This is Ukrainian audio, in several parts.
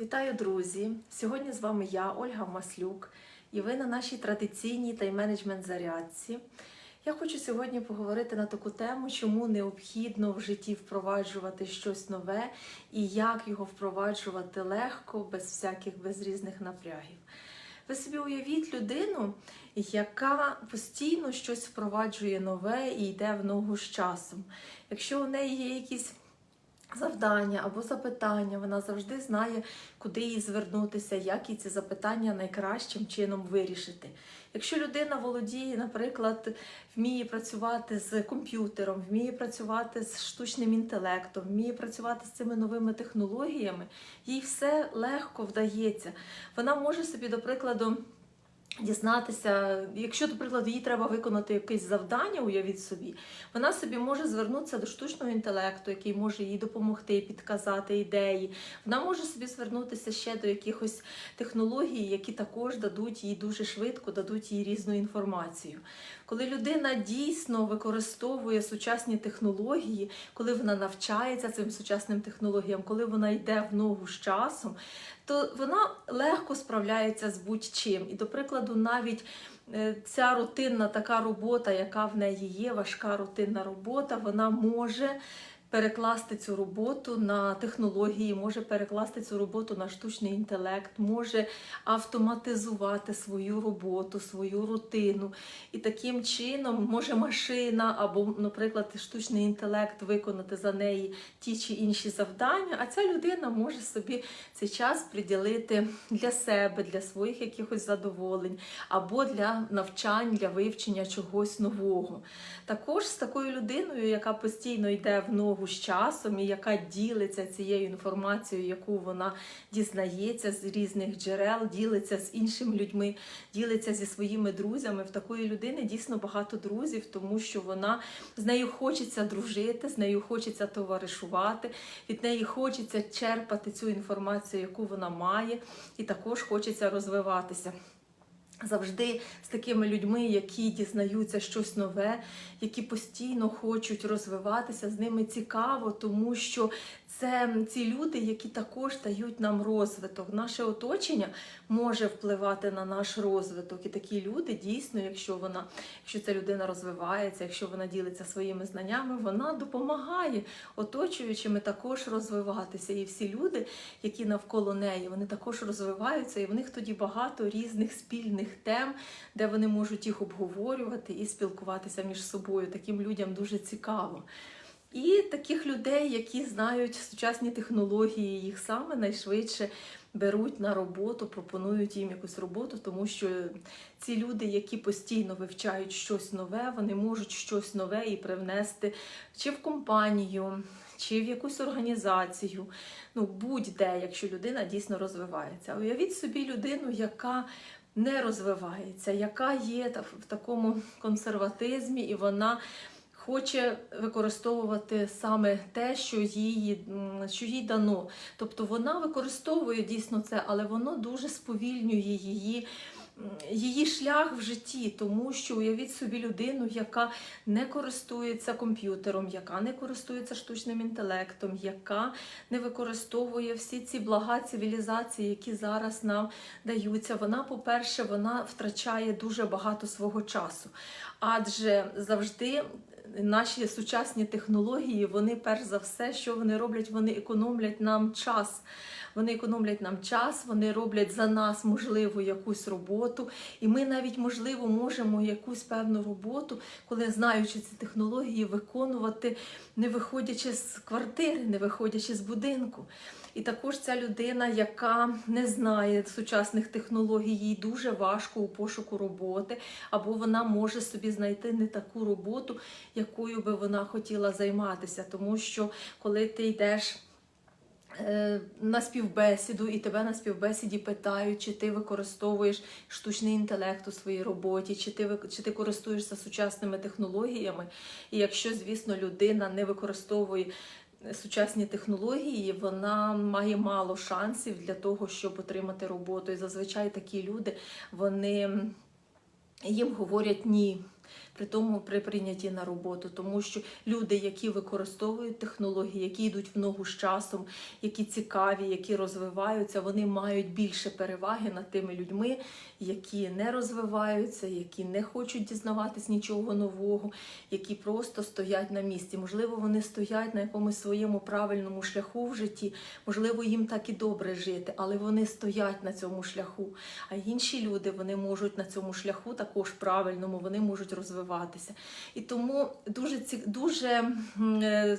Вітаю, друзі! Сьогодні з вами я, Ольга Маслюк, і ви на нашій традиційній тайм-менеджмент зарядці. Я хочу сьогодні поговорити на таку тему, чому необхідно в житті впроваджувати щось нове і як його впроваджувати легко, без всяких без різних напрягів. Ви собі уявіть людину, яка постійно щось впроваджує нове і йде в ногу з часом. Якщо у неї є якісь завдання або запитання, вона завжди знає, куди їй звернутися, як їй ці запитання найкращим чином вирішити. Якщо людина володіє, наприклад, вміє працювати з комп'ютером, вміє працювати з штучним інтелектом, вміє працювати з цими новими технологіями, їй все легко вдається. Вона може собі, до прикладу, Дізнатися, якщо, до прикладу, їй треба виконати якесь завдання, уявіть собі, вона собі може звернутися до штучного інтелекту, який може їй допомогти, підказати ідеї. Вона може собі звернутися ще до якихось технологій, які також дадуть їй дуже швидко, дадуть їй різну інформацію. Коли людина дійсно використовує сучасні технології, коли вона навчається цим сучасним технологіям, коли вона йде в ногу з часом, то вона легко справляється з будь-чим. І, до прикладу, навіть е, ця рутинна така робота, яка в неї є, важка рутинна робота, вона може перекласти цю роботу на технології, може перекласти цю роботу на штучний інтелект, може автоматизувати свою роботу, свою рутину. І таким чином може машина або, наприклад, штучний інтелект виконати за неї ті чи інші завдання, а ця людина може собі цей час приділити для себе, для своїх якихось задоволень, або для навчань, для вивчення чогось нового. Також з такою людиною, яка постійно йде в ногу з часом і яка ділиться цією інформацією, яку вона дізнається з різних джерел, ділиться з іншими людьми, ділиться зі своїми друзями. В такої людини дійсно багато друзів, тому що вона з нею хочеться дружити, з нею хочеться товаришувати, від неї хочеться черпати цю інформацію, яку вона має, і також хочеться розвиватися. Завжди з такими людьми, які дізнаються щось нове, які постійно хочуть розвиватися, з ними цікаво, тому що це ці люди, які також дають нам розвиток. Наше оточення може впливати на наш розвиток. І такі люди дійсно, якщо вона, якщо ця людина розвивається, якщо вона ділиться своїми знаннями, вона допомагає оточуючими також розвиватися. І всі люди, які навколо неї, вони також розвиваються, і в них тоді багато різних спільних тем, де вони можуть їх обговорювати і спілкуватися між собою. Таким людям дуже цікаво. І таких людей, які знають сучасні технології, їх саме найшвидше беруть на роботу, пропонують їм якусь роботу, тому що ці люди, які постійно вивчають щось нове, вони можуть щось нове і привнести чи в компанію, чи в якусь організацію. Ну, будь-де, якщо людина дійсно розвивається. Уявіть собі людину, яка не розвивається, яка є в такому консерватизмі, і вона хоче використовувати саме те, що їй, що їй дано. Тобто вона використовує дійсно це, але воно дуже сповільнює її. Її шлях в житті, тому що уявіть собі людину, яка не користується комп'ютером, яка не користується штучним інтелектом, яка не використовує всі ці блага цивілізації, які зараз нам даються. Вона, по-перше, вона втрачає дуже багато свого часу, адже завжди наші сучасні технології, вони перш за все, що вони роблять, вони економлять нам час. Вони економлять нам час, вони роблять за нас, можливо, якусь роботу. І ми навіть, можливо, можемо якусь певну роботу, коли знаючи ці технології, виконувати, не виходячи з квартири, не виходячи з будинку. І також ця людина, яка не знає сучасних технологій, їй дуже важко у пошуку роботи, або вона може собі знайти не таку роботу, якою би вона хотіла займатися. Тому що коли ти йдеш. Е, на співбесіду, і тебе на співбесіді питають, чи ти використовуєш штучний інтелект у своїй роботі, чи ти чи ти користуєшся сучасними технологіями. І якщо, звісно, людина не використовує сучасні технології, вона має мало шансів для того, щоб отримати роботу. І зазвичай такі люди вони їм говорять ні. При тому при прийнятті на роботу, тому що люди, які використовують технології, які йдуть в ногу з часом, які цікаві, які розвиваються, вони мають більше переваги над тими людьми, які не розвиваються, які не хочуть дізнаватись нічого нового, які просто стоять на місці. Можливо, вони стоять на якомусь своєму правильному шляху в житті, можливо, їм так і добре жити, але вони стоять на цьому шляху. А інші люди вони можуть на цьому шляху також правильному, вони можуть розвиватися. І тому дуже дуже, е,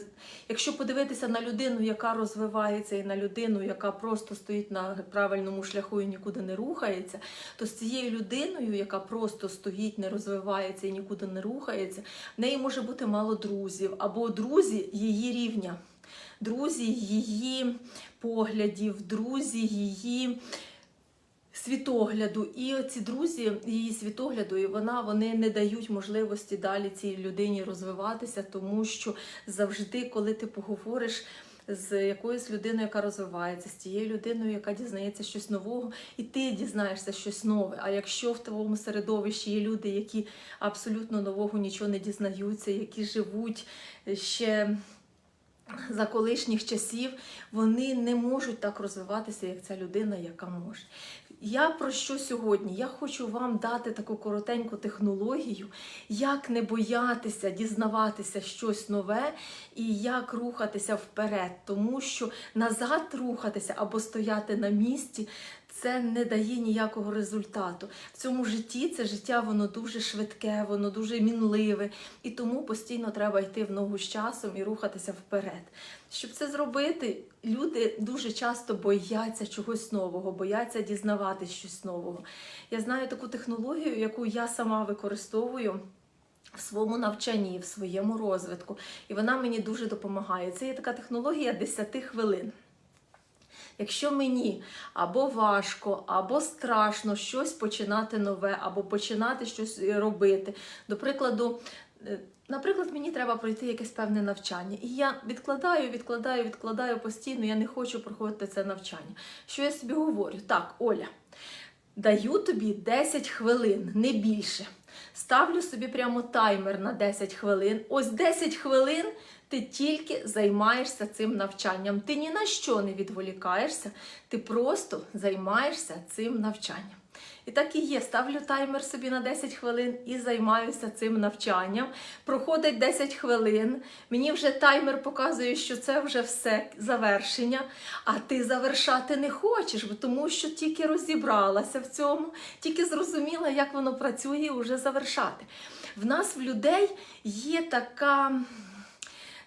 якщо подивитися на людину, яка розвивається, і на людину, яка просто стоїть на правильному шляху і нікуди не рухається, то з цією людиною, яка просто стоїть, не розвивається і нікуди не рухається, в неї може бути мало друзів або друзі її рівня, друзі її поглядів, друзі її світогляду. І ці друзі її світогляду, і вона вони не дають можливості далі цій людині розвиватися, тому що завжди, коли ти поговориш. З якоюсь людиною, яка розвивається, з тією людиною, яка дізнається щось нового, і ти дізнаєшся щось нове. А якщо в твоєму середовищі є люди, які абсолютно нового нічого не дізнаються, які живуть ще за колишніх часів, вони не можуть так розвиватися, як ця людина, яка може. Я про що сьогодні? Я хочу вам дати таку коротеньку технологію, як не боятися дізнаватися щось нове і як рухатися вперед, тому що назад рухатися або стояти на місці. Це не дає ніякого результату. В цьому житті це життя воно дуже швидке, воно дуже мінливе, і тому постійно треба йти в ногу з часом і рухатися вперед. Щоб це зробити, люди дуже часто бояться чогось нового, бояться дізнаватись щось нового. Я знаю таку технологію, яку я сама використовую. В своєму навчанні, в своєму розвитку, і вона мені дуже допомагає. Це є така технологія 10 хвилин. Якщо мені або важко, або страшно щось починати нове, або починати щось робити, до прикладу, е, Наприклад, мені треба пройти якесь певне навчання, і я відкладаю, відкладаю, відкладаю постійно, я не хочу проходити це навчання. Що я собі говорю? Так, Оля, даю тобі 10 хвилин, не більше. Ставлю собі прямо таймер на 10 хвилин. Ось 10 хвилин ти тільки займаєшся цим навчанням. Ти ні на що не відволікаєшся, ти просто займаєшся цим навчанням. І так і є. Ставлю таймер собі на 10 хвилин і займаюся цим навчанням. Проходить 10 хвилин. Мені вже таймер показує, що це вже все завершення. А ти завершати не хочеш, тому що тільки розібралася в цьому, тільки зрозуміла, як воно працює, і вже завершати. В нас в людей є така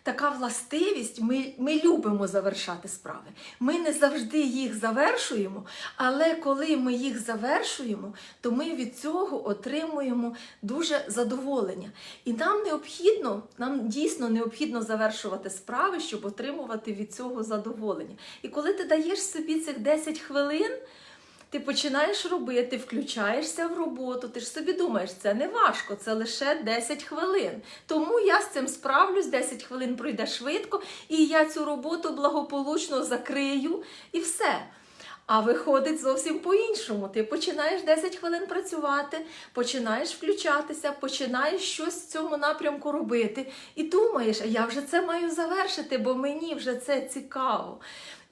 така властивість, ми, ми любимо завершати справи. Ми не завжди їх завершуємо, але коли ми їх завершуємо, то ми від цього отримуємо дуже задоволення. І нам необхідно, нам дійсно необхідно завершувати справи, щоб отримувати від цього задоволення. І коли ти даєш собі цих 10 хвилин. Ти починаєш робити, включаєшся в роботу. Ти ж собі думаєш, це не важко, це лише 10 хвилин. Тому я з цим справлюсь, 10 хвилин пройде швидко, і я цю роботу благополучно закрию і все. А виходить зовсім по-іншому. Ти починаєш 10 хвилин працювати, починаєш включатися, починаєш щось в цьому напрямку робити. І думаєш, я вже це маю завершити, бо мені вже це цікаво.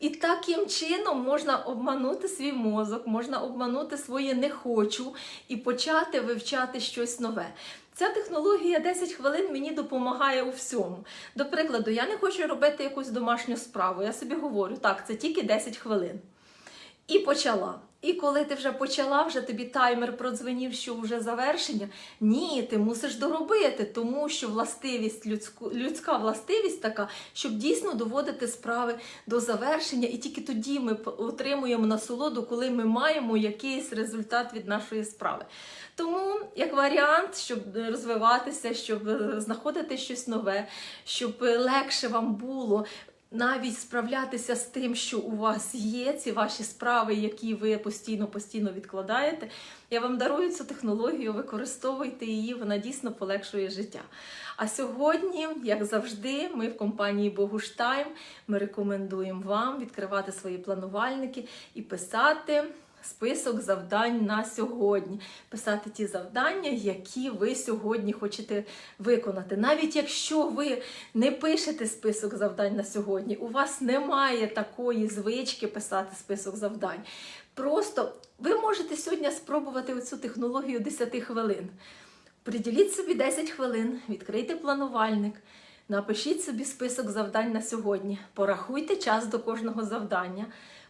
І таким чином можна обманути свій мозок, можна обманути своє не хочу і почати вивчати щось нове. Ця технологія 10 хвилин мені допомагає у всьому. До прикладу, я не хочу робити якусь домашню справу. Я собі говорю, так, це тільки 10 хвилин. І почала. І коли ти вже почала, вже тобі таймер продзвенів, що вже завершення. Ні, ти мусиш доробити, тому що властивість, людську, людська властивість така, щоб дійсно доводити справи до завершення, і тільки тоді ми отримуємо насолоду, коли ми маємо якийсь результат від нашої справи. Тому, як варіант, щоб розвиватися, щоб знаходити щось нове, щоб легше вам було навіть справлятися з тим, що у вас є, ці ваші справи, які ви постійно-постійно відкладаєте. Я вам дарую цю технологію, використовуйте її, вона дійсно полегшує життя. А сьогодні, як завжди, ми в компанії Богуштайм ми рекомендуємо вам відкривати свої планувальники і писати список завдань на сьогодні. Писати ті завдання, які ви сьогодні хочете виконати. Навіть якщо ви не пишете список завдань на сьогодні, у вас немає такої звички писати список завдань. Просто ви можете сьогодні спробувати оцю технологію 10 хвилин. Приділіть собі 10 хвилин, відкрийте планувальник, напишіть собі список завдань на сьогодні, порахуйте час до кожного завдання,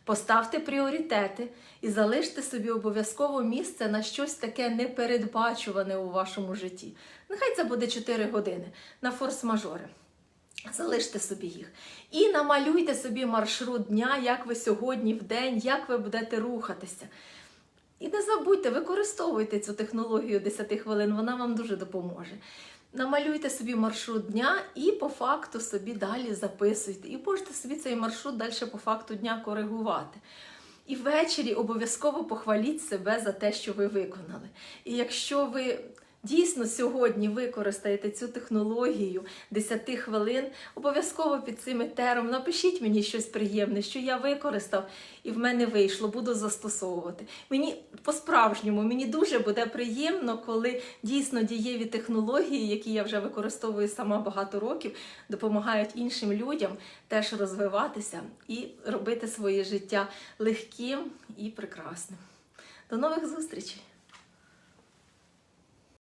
поставте пріоритети і залиште собі обов'язково місце на щось таке непередбачуване у вашому житті. Нехай це буде 4 години на форс-мажори. Залиште собі їх. І намалюйте собі маршрут дня, як ви сьогодні в день, як ви будете рухатися. І не забудьте, використовуйте цю технологію 10 хвилин, вона вам дуже допоможе. Намалюйте собі маршрут дня і по факту собі далі записуйте. І можете собі цей маршрут далі по факту дня коригувати. І ввечері обов'язково похваліть себе за те, що ви виконали. І якщо ви дійсно сьогодні використаєте цю технологію 10 хвилин, обов'язково під цим етером напишіть мені щось приємне, що я використав і в мене вийшло, буду застосовувати. Мені по-справжньому мені дуже буде приємно, коли дійсно дієві технології, які я вже використовую сама багато років, допомагають іншим людям теж розвиватися і робити своє життя легким і прекрасним. До нових зустрічей!